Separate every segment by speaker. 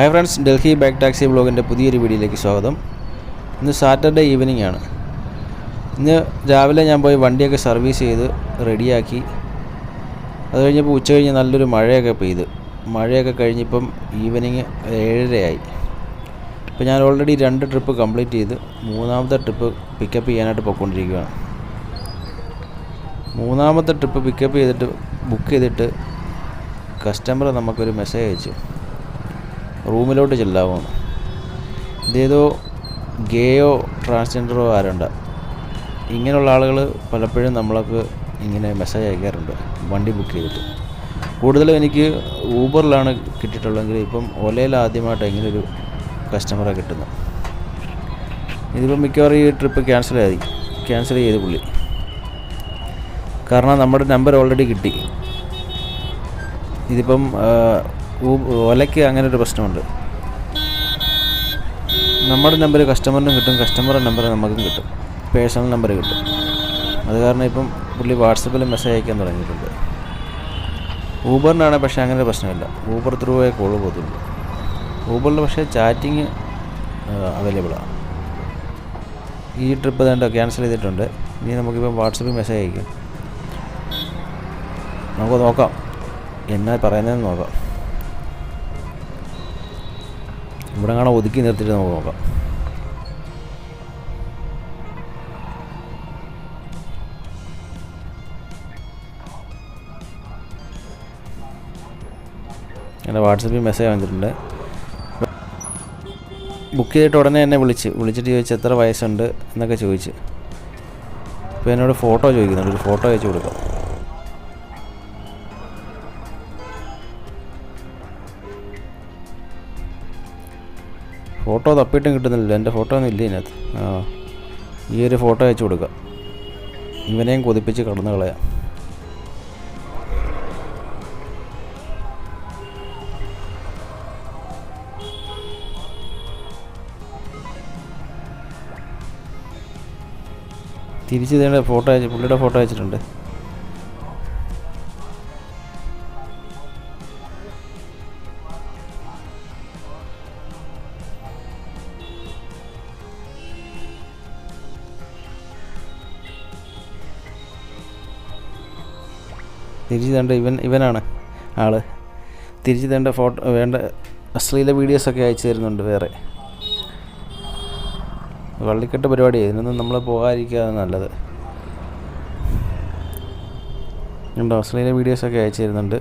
Speaker 1: Hi friends Delhi back taxi ബ്ലോഗിന്റെ പുതിയൊരു വീഡിയോയിലേക്ക് സ്വാഗതം. ഇന്ന് സാറ്റർഡേ ഈവനിങ് ആണ്. ഇന്ന് രാവിലെ ഞാൻ പോയി വണ്ടിയൊക്കെ സർവീസ് ചെയ്ത് റെഡിയാക്കി. അത് കഴിഞ്ഞപ്പോൾ ഉച്ച കഴിഞ്ഞ് നല്ലൊരു മഴയൊക്കെ പെയ്ത്. മഴയൊക്കെ കഴിഞ്ഞിപ്പം ഈവനിങ് ഏഴരയായി. ഇപ്പോൾ ഞാൻ ഓൾറെഡി രണ്ട് ട്രിപ്പ് കംപ്ലീറ്റ് ചെയ്ത് മൂന്നാമത്തെ ട്രിപ്പ് പിക്കപ്പ് ചെയ്യാനായിട്ട് പോയിക്കൊണ്ടിരിക്കുകയാണ്. മൂന്നാമത്തെ ട്രിപ്പ് പിക്കപ്പ് ചെയ്തിട്ട് ബുക്ക് ചെയ്തിട്ട് കസ്റ്റമർ നമുക്കൊരു മെസ്സേജ് അയച്ചു. റൂമിലോട്ട് ചെല്ലാമോ ഇതേതോ ഗേയോ ട്രാൻസ്ജെൻഡറോ ആരുണ്ട്. ഇങ്ങനെയുള്ള ആളുകൾ പലപ്പോഴും നമ്മളൊക്കെ ഇങ്ങനെ മെസ്സേജ് അയക്കാറുണ്ട്. വണ്ടി ബുക്ക് ചെയ്തിട്ട്. കൂടുതലും എനിക്ക് ഊബറിലാണ് കിട്ടിയിട്ടുള്ളതെങ്കിൽ ഇപ്പം ഒലയിൽ ആദ്യമായിട്ട് ഒരു കസ്റ്റമറെ കിട്ടുന്നു. ഇതിപ്പം മിക്കവാറും ഈ ട്രിപ്പ് ക്യാൻസൽ ആയി. ക്യാൻസൽ ചെയ്ത് പുള്ളി. കാരണം നമ്മുടെ നമ്പർ ഓൾറെഡി കിട്ടി. ഇതിപ്പം ഒലയ്ക്ക് അങ്ങനെ ഒരു പ്രശ്നമുണ്ട്. നമ്മുടെ നമ്പർ കസ്റ്റമറിനും കിട്ടും കസ്റ്റമറുടെ നമ്പർ നമുക്കും കിട്ടും. പേഴ്സണൽ നമ്പർ കിട്ടും. അത് കാരണം ഇപ്പം പുള്ളി വാട്സപ്പിൽ മെസ്സേജ് അയക്കാൻ തുടങ്ങിയിട്ടുണ്ട്. ഊബറിനാണ് പക്ഷേ അങ്ങനെ പ്രശ്നമില്ല. ഊബർ ത്രൂ ആയി കോൾ പോകത്തുള്ളൂ. ഊബറിൽ പക്ഷേ ചാറ്റിങ് അവൈലബിളാണ് ഈ ട്രിപ്പ് തന്നെ ക്യാൻസൽ ചെയ്തിട്ടുണ്ട്. ഇനി നമുക്കിപ്പം വാട്സപ്പിൽ മെസ്സേജ് അയക്കാം. നമുക്ക് നോക്കാം. എന്നാ പറയുന്നതെന്ന് നോക്കാം. ഇവിടെ കാണാൻ ഒതുക്കി നിർത്തിയിട്ട് നമുക്ക് നോക്കാം. എന്റെ വാട്സപ്പിൽ മെസ്സേജ് വന്നിട്ടുണ്ട്. ബുക്ക് ചെയ്തിട്ട് ഉടനെ എന്നെ വിളിച്ച്. വിളിച്ചിട്ട് ചോദിച്ചു എത്ര വയസ്സുണ്ട് എന്നൊക്കെ ചോദിച്ച്. ഇപ്പോൾ എന്നോട് ഫോട്ടോ ചോദിക്കുന്നുണ്ട്. ഒരു ഫോട്ടോ അയച്ചു കൊടുക്കാം. ഫോട്ടോ തപ്പിയിട്ടും കിട്ടുന്നില്ല എന്റെ ഫോട്ടോ ഒന്നും ഇല്ല ഇതിനകത്ത്? ആ. ഈ ഒരു ഫോട്ടോ അയച്ചു കൊടുക്കാം. ഇവനെയും കൊതിപ്പിച്ച് കടന്നു കളയാം. തിരിച്ച് ഇതേണ്ട ഫോട്ടോ അയച്ച് പുള്ളിയുടെ ഫോട്ടോ അയച്ചിട്ടുണ്ട്. തിരിച്ച് തേണ്ട ഇവൻ ഇവനാണ് ആൾ. തിരിച്ച് തേണ്ട ഫോട്ടോ വേണ്ട അശ്ലീല വീഡിയോസൊക്കെ അയച്ചു തരുന്നുണ്ട് വേറെ. വള്ളിക്കെട്ട് പരിപാടി ഇതിനൊന്നും നമ്മൾ പോകാതിരിക്കുക നല്ലത്. ഉണ്ടോ? അശ്ലീല വീഡിയോസൊക്കെ അയച്ചു തരുന്നുണ്ട്.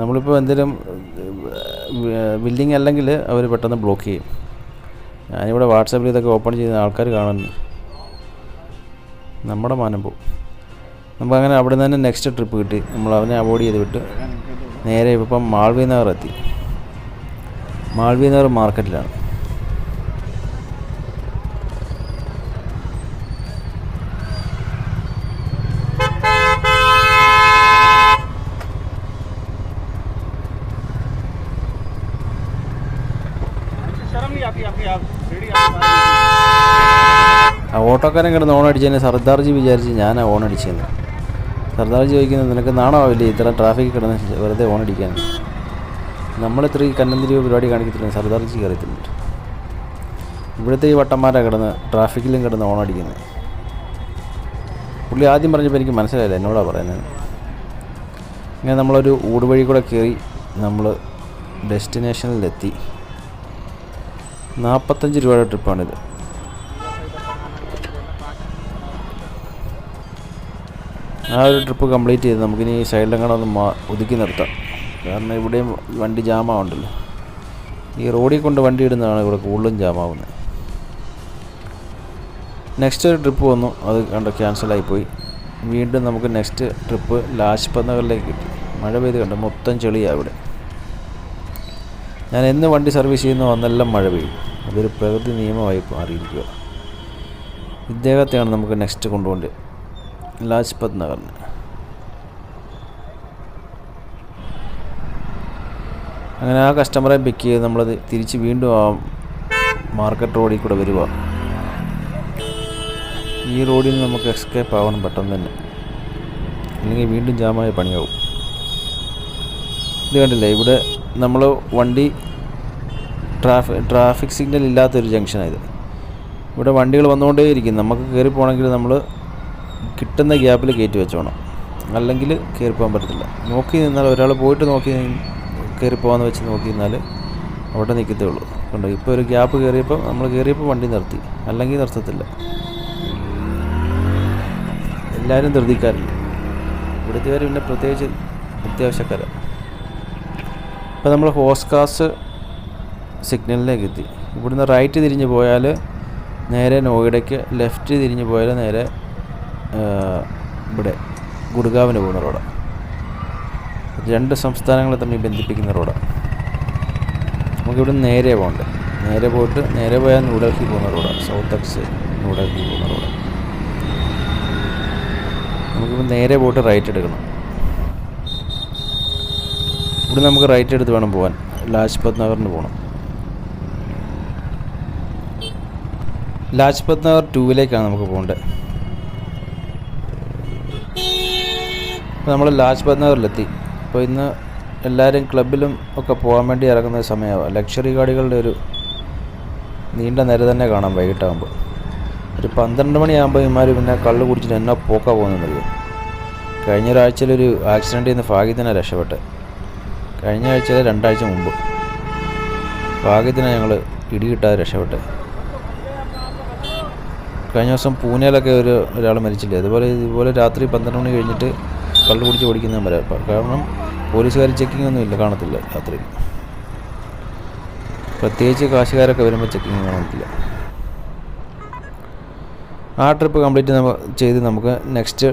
Speaker 1: നമ്മളിപ്പോൾ എന്തെങ്കിലും ബില്ലിങ് അല്ലെങ്കിൽ അവർ പെട്ടെന്ന് ബ്ലോക്ക് ചെയ്യും. ഞാനിവിടെ വാട്സാപ്പിൽ ഇതൊക്കെ ഓപ്പൺ ചെയ്യുന്ന ആൾക്കാർ കാണുന്നു. നമ്മുടെ മാനം പോവും. നമുക്ക് അങ്ങനെ അവിടെ നിന്ന് തന്നെ നെക്സ്റ്റ് ട്രിപ്പ് കിട്ടി. നമ്മൾ അവനെ അവോയ്ഡ് ചെയ്ത് വിട്ട്. നേരെ ഇപ്പം മാൾവി നഗർ എത്തി. മാൾവി നഗർ മാർക്കറ്റിലാണ് ആ ഓട്ടോക്കാരൻ കിടന്ന് ഓണടിച്ചതിന് സർദാർജി വിചാരിച്ച് ഞാൻ ആ സർദാർജി ചോദിക്കുന്നത് നിനക്ക് നാണമാവില്ലേ ഇത്ര ട്രാഫിക് കിടന്ന് വെറുതെ ഓൺ അടിക്കാൻ? നമ്മളിത്ര ഈ കന്നന്തിരി പരിപാടി കാണിക്കത്തില്ല സർദാർജി അറിയത്തില്ല. ഇവിടുത്തെ ഈ വട്ടന്മാരെ കിടന്ന് ട്രാഫിക്കിലും കിടന്ന് ഓൺ അടിക്കുന്നത് പുള്ളി ആദ്യം പറഞ്ഞപ്പോൾ എനിക്ക് മനസ്സിലായില്ല എന്നോടാ പറയുന്നത് ഇങ്ങനെ നമ്മളൊരു ഊടുവഴി കൂടെ കയറി നമ്മൾ ഡെസ്റ്റിനേഷനിലെത്തി നാൽപ്പത്തഞ്ച് രൂപയുടെ ട്രിപ്പാണിത് ആ ഒരു ട്രിപ്പ് കംപ്ലീറ്റ് ചെയ്ത് നമുക്കിനി സൈഡിലെങ്ങാനും ഒന്ന് ഒതുക്കി നിർത്താം. കാരണം ഇവിടെയും വണ്ടി ജാമാവുണ്ടല്ലോ. ഈ റോഡിൽ കൊണ്ട് വണ്ടി ഇടുന്നതാണ് ഇവിടെ കൂടുതലും ജാമാവുന്നത്. നെക്സ്റ്റ് ഒരു ട്രിപ്പ് വന്നു. അത് കണ്ട ക്യാൻസലായിപ്പോയി വീണ്ടും നമുക്ക് നെക്സ്റ്റ് ട്രിപ്പ് ലാസ്റ്റ് നഗറിലേക്ക് കിട്ടി. മഴ പെയ്ത് കണ്ട് മൊത്തം ചെളിയാണ് ഇവിടെ. ഞാൻ എന്ന് വണ്ടി സർവീസ് ചെയ്യുന്നു അന്നെല്ലാം മഴ പെയ്യും അതൊരു പ്രകൃതി നിയമമായി മാറിയിരിക്കുക ഇദ്ദേഹത്തെയാണ് നമുക്ക് നെക്സ്റ്റ് കൊണ്ടുപോകേണ്ടത്. ലാജ്പത് നഗറിന് അങ്ങനെ ആ കസ്റ്റമറെ പിക്ക് ചെയ്ത് നമ്മളത് തിരിച്ച് വീണ്ടും ആ മാർക്കറ്റ് റോഡിൽ കൂടെ വരിക ഈ റോഡിൽ നിന്ന് നമുക്ക് എസ്കേപ്പ് ആവണം പെട്ടെന്ന് തന്നെ. അല്ലെങ്കിൽ വീണ്ടും ജാമായ പണിയാവും. ഇത് കണ്ടില്ലേ? ഇവിടെ നമ്മൾ വണ്ടി ട്രാഫിക് ട്രാഫിക് സിഗ്നൽ ഇല്ലാത്തൊരു ജംഗ്ഷനായത് ഇവിടെ വണ്ടികൾ വന്നുകൊണ്ടേയിരിക്കും. നമുക്ക് കയറി പോകണമെങ്കിൽ നമ്മൾ കിട്ടുന്ന ഗ്യാപ്പിൽ കയറ്റി വെച്ചോണം. അല്ലെങ്കിൽ കയറി പോകാൻ പറ്റത്തില്ല. നോക്കി നിന്നാൽ ഒരാൾ പോയിട്ട് നോക്കി കയറി പോകാമെന്ന് വെച്ച് നോക്കി നിന്നാൽ അവിടെ നിൽക്കത്തേ ഉള്ളൂ. കണ്ടോ? ഇപ്പോൾ ഒരു ഗ്യാപ്പ് കയറിയപ്പോൾ നമ്മൾ കയറിയപ്പോൾ വണ്ടി നിർത്തി. അല്ലെങ്കിൽ നിർത്തത്തില്ല. എല്ലാവരും ധൃതിക്കാരില്ല. ഇവിടുത്തെ പിന്നെ പ്രത്യേകിച്ച് അത്യാവശ്യക്കാരാണ് ഇപ്പോൾ നമ്മൾ ഹോസ്കാസ് സിഗ്നലിലേക്ക് എത്തി. ഇവിടുന്ന് റൈറ്റ് തിരിഞ്ഞ് പോയാൽ നേരെ നോയിഡയ്ക്ക് ലെഫ്റ്റ് തിരിഞ്ഞ് പോയാൽ നേരെ ഇവിടെ ഗുഡ്ഗാവിന് പോകുന്ന റോഡാണ് രണ്ട് സംസ്ഥാനങ്ങളെ തമ്മിൽ ബന്ധിപ്പിക്കുന്ന റോഡാണ് നമുക്കിവിടെ നേരെ പോകണ്ടേ? നേരെ പോയിട്ട് നേരെ പോയാൽ ന്യൂഡൽഹി പോകുന്ന റോഡാണ് സൗത്ത് എക്സ് ന്യൂഡൽഹി പോകുന്ന റോഡാണ് നമുക്കിപ്പോൾ നേരെ പോയിട്ട് റൈറ്റ് എടുക്കണം. ഇവിടെ നമുക്ക് റൈറ്റ് എടുത്ത് വേണം പോകാൻ ലാജ്പത് നഗറിന് പോകണം ലാജ്പത് നഗർ ടൂവിലേക്കാണ് നമുക്ക് പോകേണ്ടത് നമ്മൾ ലാജ്പത് നഗറിലെത്തി അപ്പോൾ ഇന്ന് എല്ലാവരും ക്ലബിലും ഒക്കെ പോകാൻ വേണ്ടി ഇറങ്ങുന്ന സമയമാണ് ലക്ഷറി ഗാഡികളുടെ ഒരു നീണ്ട നിര തന്നെ കാണാം വൈകിട്ടാകുമ്പോൾ ഒരു പന്ത്രണ്ട് മണിയാകുമ്പോൾ ഇമാർ പിന്നെ കള്ള് കുടിച്ചിട്ട് എന്നാ പോക്കാ പോകുന്നതെന്നറിയോ കഴിഞ്ഞ ഒരാഴ്ചയിലൊരു ആക്സിഡന്റിൽ നിന്ന് ഭാഗ്യത്തിനെ രക്ഷപ്പെട്ട്. കഴിഞ്ഞ ആഴ്ചയിൽ രണ്ടാഴ്ച മുമ്പ്. ഭാഗ്യത്തിന് ഞങ്ങൾ ഇടികിട്ടാതെ രക്ഷപ്പെട്ട്. കഴിഞ്ഞ ദിവസം പൂനെയിലൊക്കെ ഒരു ഒരാൾ മരിച്ചില്ലേ? അതുപോലെ ഇതുപോലെ രാത്രി പന്ത്രണ്ട് മണി കഴിഞ്ഞിട്ട് കള്ള് കുടിച്ച് ഓടിക്കുന്ന വരാം കാരണം പോലീസുകാർ ചെക്കിംഗ് ഒന്നും ഇല്ല കാണത്തില്ല രാത്രി. പ്രത്യേകിച്ച് കാശുകാരൊക്കെ വരുമ്പോൾ ചെക്കിങ് കാണത്തില്ല. ആ ട്രിപ്പ് കംപ്ലീറ്റ് നമ്മൾ ചെയ്ത് നമുക്ക് നെക്സ്റ്റ്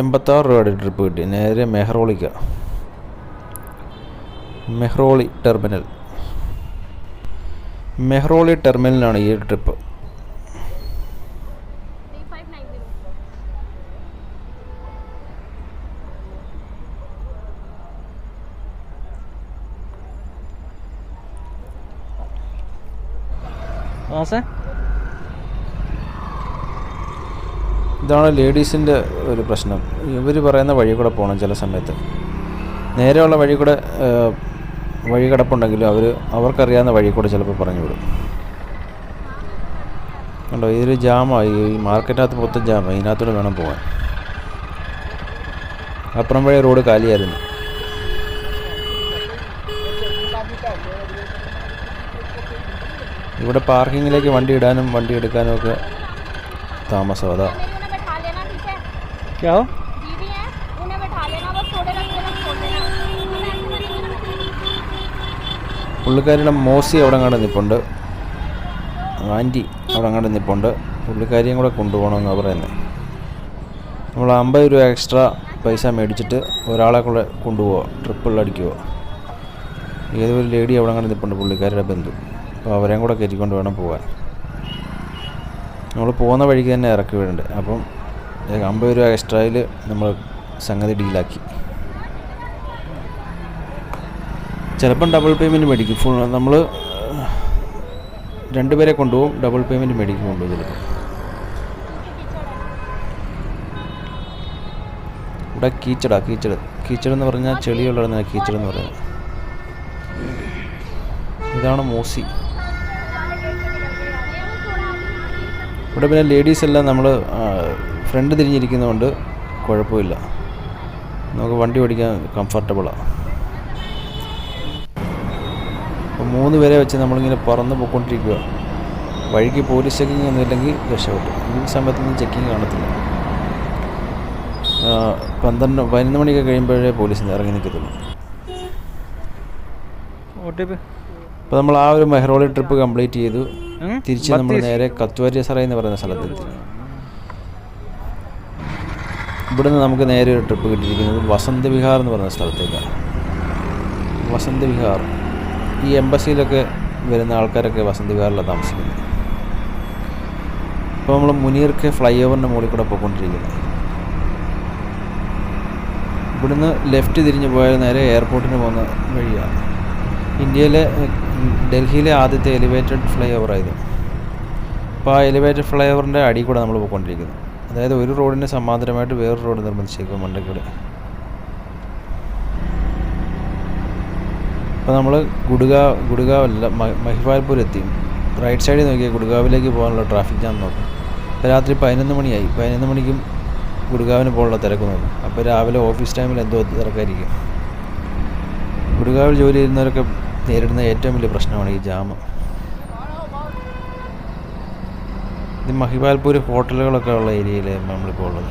Speaker 1: എൺപത്താറ് രൂപയുടെ ട്രിപ്പ് കിട്ടി. നേരെ മെഹ്റോളിക്ക. മെഹ്റോളി ടെർമിനൽ മെഹ്റോളി ടെർമിനലാണ് ഈ ട്രിപ്പ്
Speaker 2: മാസേ?
Speaker 1: ഇതാണ് ലേഡീസിന്റെ ഒരു പ്രശ്നം. ഇവർ പറയുന്ന വഴി കൂടെ പോകണം ചില സമയത്ത്. നേരെയുള്ള വഴി കൂടെ വഴി കിടപ്പുണ്ടെങ്കിലും അവർ അവർക്കറിയാവുന്ന വഴി കൂടെ ചിലപ്പോൾ പറഞ്ഞു വിടും. കണ്ടോ ഇതൊരു ജാമായി. ഈ മാർക്കറ്റിനകത്ത് മൊത്തം ജാമായി. ഇതിനകത്തൂടെ വേണം പോകാൻ. അപ്പുറം വഴി റോഡ് കാലിയായിരുന്നു. ഇവിടെ പാർക്കിങ്ങിലേക്ക് വണ്ടി ഇടാനും വണ്ടി എടുക്കാനും ഒക്കെ താമസം അതാ. പുള്ളിക്കാരിയുടെ മോസി അവിടെ കണ്ട് നിപ്പുണ്ട്. ആന്റി അവിടെ കണ്ട് നിപ്പുണ്ട്. പുള്ളിക്കാരിയും കൂടെ കൊണ്ടുപോകണമെന്നാണ് പറയുന്നത് നമ്മൾ അമ്പത് രൂപ എക്സ്ട്രാ പൈസ മേടിച്ചിട്ട് ഒരാളെ കൂടെ കൊണ്ടുപോവുക ട്രിപ്പിൾ അടിക്കുക ഏതൊരു ലേഡി അവിടെ കണ്ട് നിപ്പുണ്ട് പുള്ളിക്കാരിയുടെ ബന്ധു. അപ്പോൾ അവരെയും കൂടെ കയറ്റിക്കൊണ്ട് വേണം പോകാൻ. നമ്മൾ പോകുന്ന വഴിക്ക് തന്നെ ഇറക്കി വിടണ്ട്. അപ്പം അമ്പത് രൂപ എക്സ്ട്രായിൽ നമ്മൾ സംഗതി ഡീലാക്കി ചിലപ്പം ഡബിൾ പേയ്മെന്റ് മേടിക്കും. ഫുൾ നമ്മൾ രണ്ടുപേരെ കൊണ്ടുപോകും ഡബിൾ പേയ്മെന്റ് മേടിക്കും കൊണ്ടുപോകും ചിലപ്പോൾ ഇവിടെ കീച്ചടാ കീച്ചട്. കീച്ചട് എന്ന് പറഞ്ഞാൽ ചെളിയുള്ള കീച്ചട് എന്ന് പറയുന്നത്. ഇതാണ് മോസി. ഇവിടെ പിന്നെ ലേഡീസ് എല്ലാം നമ്മൾ ഫ്രണ്ട് തിരിഞ്ഞിരിക്കുന്നതുകൊണ്ട് കുഴപ്പമില്ല. നമുക്ക് വണ്ടി ഓടിക്കാൻ കംഫർട്ടബിളാണ് മൂന്ന് പേരെ വെച്ച് നമ്മളിങ്ങനെ പറന്ന് പോയിക്കൊണ്ടിരിക്കുക വഴിക്ക് പോലീസ് ചെക്കിങ് ഒന്നുമില്ലെങ്കിൽ രക്ഷപ്പെട്ടു. ഈ സമയത്തൊന്നും ചെക്കിങ് കാണത്തില്ല. പന്ത്രണ്ട് പതിനൊന്ന് മണിയൊക്കെ കഴിയുമ്പോഴേ പോലീസിന് ഇറങ്ങി നിൽക്കത്തുള്ളൂ
Speaker 2: ഓ
Speaker 1: അപ്പോൾ നമ്മൾ ആ ഒരു മെഹ്റോളി ട്രിപ്പ് കംപ്ലീറ്റ് ചെയ്തു. തിരിച്ച് നമ്മൾ നേരെ കത്തുവാരിയ സറായി എന്ന് പറയുന്ന സ്ഥലത്തെത്തി. ഇവിടുന്ന് നമുക്ക് നേരെ ഒരു ട്രിപ്പ് കിട്ടിയിരിക്കുന്നത് വസന്ത് വിഹാർ എന്ന് പറയുന്ന സ്ഥലത്തേക്കാണ്. വസന്ത് വിഹാർ. ഈ എംബസിയിലൊക്കെ വരുന്ന ആൾക്കാരൊക്കെ വസന്ത് വിഹാറിലാണ് താമസിക്കുന്നത്. ഇപ്പോൾ നമ്മൾ മുനീർക്ക് ഫ്ലൈ ഓവറിന്റെ മുകളിൽ കൂടെ പോയിക്കൊണ്ടിരിക്കുന്നത് ഇവിടുന്ന് ലെഫ്റ്റ് തിരിഞ്ഞ് പോയാൽ നേരെ എയർപോർട്ടിന് പോകുന്ന വഴിയാണ്. ഇന്ത്യയിലെ ഡൽഹിയിലെ ആദ്യത്തെ എലിവേറ്റഡ് ഫ്ലൈ ഓവറായത് അപ്പോൾ ആ എലിവേറ്റഡ് ഫ്ലൈ ഓവറിന്റെ അടി കൂടെ നമ്മൾ പോയിക്കൊണ്ടിരിക്കുന്നത് അതായത് ഒരു റോഡിന് സമാന്തരമായിട്ട് വേറൊരു റോഡ് നിർമ്മിച്ചേക്കും മണ്ടക്കൂടെ. അപ്പോൾ നമ്മൾ ഗുഡ്ഗാവ് ഗുഡ്ഗാവല്ല മഹിപാൽപൂർ എത്തി റൈറ്റ് സൈഡിൽ നോക്കിയാൽ ഗുഡ്ഗാവിലേക്ക് പോകാനുള്ള ട്രാഫിക് ഞാൻ നോക്കും. ഇപ്പോൾ രാത്രി പതിനൊന്ന് മണിയായി. പതിനൊന്ന് മണിക്കും ഗുഡ്ഗാവിന് പോകാനുള്ള തിരക്ക് നോക്കും. അപ്പോൾ രാവിലെ ഓഫീസ് ടൈമിൽ എന്തോ തിരക്കായിരിക്കും. ഗുഡ്ഗാവിൽ ജോലി ചെയ്യുന്നവരൊക്കെ നേരിടുന്ന ഏറ്റവും വലിയ പ്രശ്നമാണ് ഈ ജാം. ഇത് മഹിബാൽപൂർ ഹോട്ടലുകളൊക്കെ ഉള്ള ഏരിയയിൽ നമ്മളിപ്പോൾ ഉള്ളത്.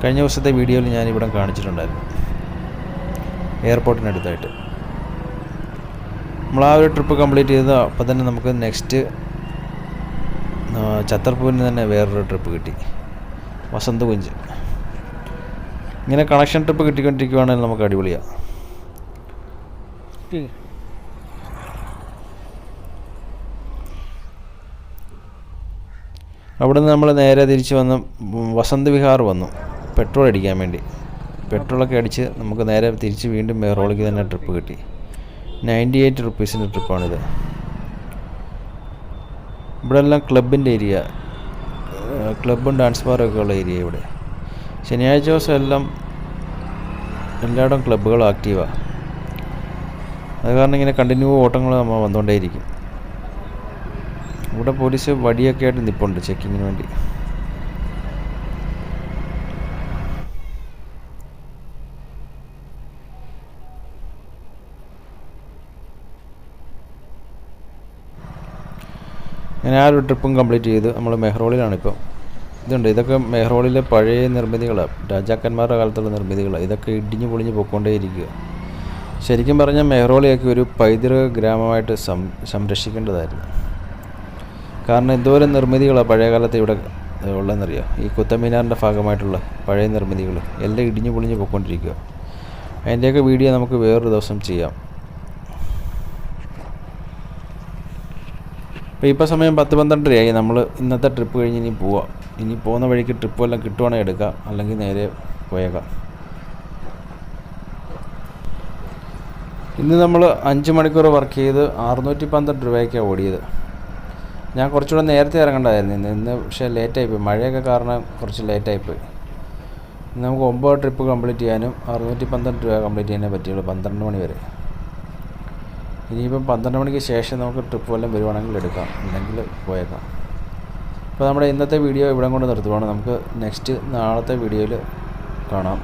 Speaker 1: കഴിഞ്ഞ ദിവസത്തെ വീഡിയോയിൽ ഞാൻ ഇവിടെ കാണിച്ചിട്ടുണ്ടായിരുന്നു. എയർപോർട്ടിനടുത്തായിട്ട് നമ്മൾ ആ ഒരു ട്രിപ്പ് കംപ്ലീറ്റ് ചെയ്ത് അപ്പോൾ തന്നെ നമുക്ക് നെക്സ്റ്റ് ഛത്തർപൂരിന് തന്നെ വേറൊരു ട്രിപ്പ് കിട്ടി. വസന്ത് കുഞ്ച്. ഇങ്ങനെ കണക്ഷൻ ട്രിപ്പ് കിട്ടിക്കൊണ്ടിരിക്കുവാണെങ്കിൽ നമുക്ക് അടിപൊളിയാണ് അവിടെ നിന്ന് നമ്മൾ നേരെ തിരിച്ച് വന്ന് വസന്ത് വിഹാർ വന്നു പെട്രോൾ അടിക്കാൻ വേണ്ടി. പെട്രോളൊക്കെ അടിച്ച് നമുക്ക് നേരെ തിരിച്ച് വീണ്ടും മെഹ്റോളിക്ക് തന്നെ ട്രിപ്പ് കിട്ടി. നയന്റി എയ്റ്റ് റുപ്പീസിന്റെ ട്രിപ്പാണിത് ഇവിടെ എല്ലാം ക്ലബിന്റെ ഏരിയ ക്ലബും ഡാൻസ് ബാറൊക്കെ ഉള്ള ഏരിയ ഇവിടെ. ശനിയാഴ്ച ദിവസം എല്ലാം എല്ലായിടവും ക്ലബ്ബുകൾ ആക്റ്റീവാണ് അത് കാരണം ഇങ്ങനെ കണ്ടിന്യൂ ഓട്ടങ്ങൾ നമ്മൾ വന്നുകൊണ്ടേയിരിക്കും. ഇവിടെ പോലീസ് വടിയൊക്കെ ആയിട്ട് നിൽപ്പുണ്ട് ചെക്കിങ്ങിന് വേണ്ടി. അങ്ങനെ ആ ഒരു ട്രിപ്പും കംപ്ലീറ്റ് ചെയ്ത് നമ്മൾ മെഹ്റോളിലാണ് ഇപ്പോൾ ഇതുണ്ട് ഇതൊക്കെ മെഹ്റോളിലെ പഴയ നിർമ്മിതികളാണ് രാജാക്കന്മാരുടെ കാലത്തുള്ള നിർമ്മിതികളാണ് ഇതൊക്കെ ഇടിഞ്ഞു പൊളിഞ്ഞ് പോയിക്കൊണ്ടേയിരിക്കുക ശരിക്കും പറഞ്ഞാൽ മെഹ്റോളിയൊക്കെ ഒരു പൈതൃക ഗ്രാമമായിട്ട് സം സംരക്ഷിക്കേണ്ടതായിരുന്നു. കാരണം എന്തോരം നിർമ്മിതികളാണ് പഴയ കാലത്ത് ഇവിടെ ഉള്ളതെന്നറിയാം? ഈ കുത്തമീനാറിന്റെ ഭാഗമായിട്ടുള്ള പഴയ നിർമ്മിതികൾ എല്ലാം ഇടിഞ്ഞു പൊളിഞ്ഞ് പോയിക്കൊണ്ടിരിക്കുക അതിന്റെയൊക്കെ വീഡിയോ നമുക്ക് വേറൊരു ദിവസം ചെയ്യാം. അപ്പോൾ ഇപ്പോൾ സമയം പത്ത് പന്ത്രണ്ടരയായി. നമ്മൾ ഇന്നത്തെ ട്രിപ്പ് കഴിഞ്ഞ് ഇനി പോവാം. ഇനി പോകുന്ന വഴിക്ക് ട്രിപ്പ് എല്ലാം കിട്ടുവാണെങ്കിൽ എടുക്കാം. അല്ലെങ്കിൽ നേരെ പോയേക്കാം. ഇന്ന് നമ്മൾ അഞ്ച് മണിക്കൂർ വർക്ക് ചെയ്ത് അറുന്നൂറ്റി പന്ത്രണ്ട് രൂപയ്ക്കാണ് ഓടിയത്. ഞാൻ കുറച്ചുകൂടെ നേരത്തെ ഇറങ്ങണ്ടായിരുന്നു. ഇന്ന് ഇന്ന് പക്ഷേ ലേറ്റായിപ്പോയി മഴയൊക്കെ കാരണം കുറച്ച് ലേറ്റായിപ്പോയി നമുക്ക് ഒമ്പത് ട്രിപ്പ് കംപ്ലീറ്റ് ചെയ്യാനും അറുന്നൂറ്റി പന്ത്രണ്ട് രൂപ കംപ്ലീറ്റ് ചെയ്യാനേ പറ്റുള്ളൂ പന്ത്രണ്ട് മണി വരെ. ഇനിയിപ്പം പന്ത്രണ്ട് മണിക്ക് ശേഷം നമുക്ക് ട്രിപ്പ് വല്ലതും വരുവാണെങ്കിൽ എടുക്കാം. അല്ലെങ്കിൽ പോയേക്കാം. അപ്പോൾ നമ്മുടെ ഇന്നത്തെ വീഡിയോ ഇവിടെ കൊണ്ട് നിർത്തുവാണ്. നമുക്ക് നെക്സ്റ്റ് നാളത്തെ വീഡിയോയിൽ കാണാം.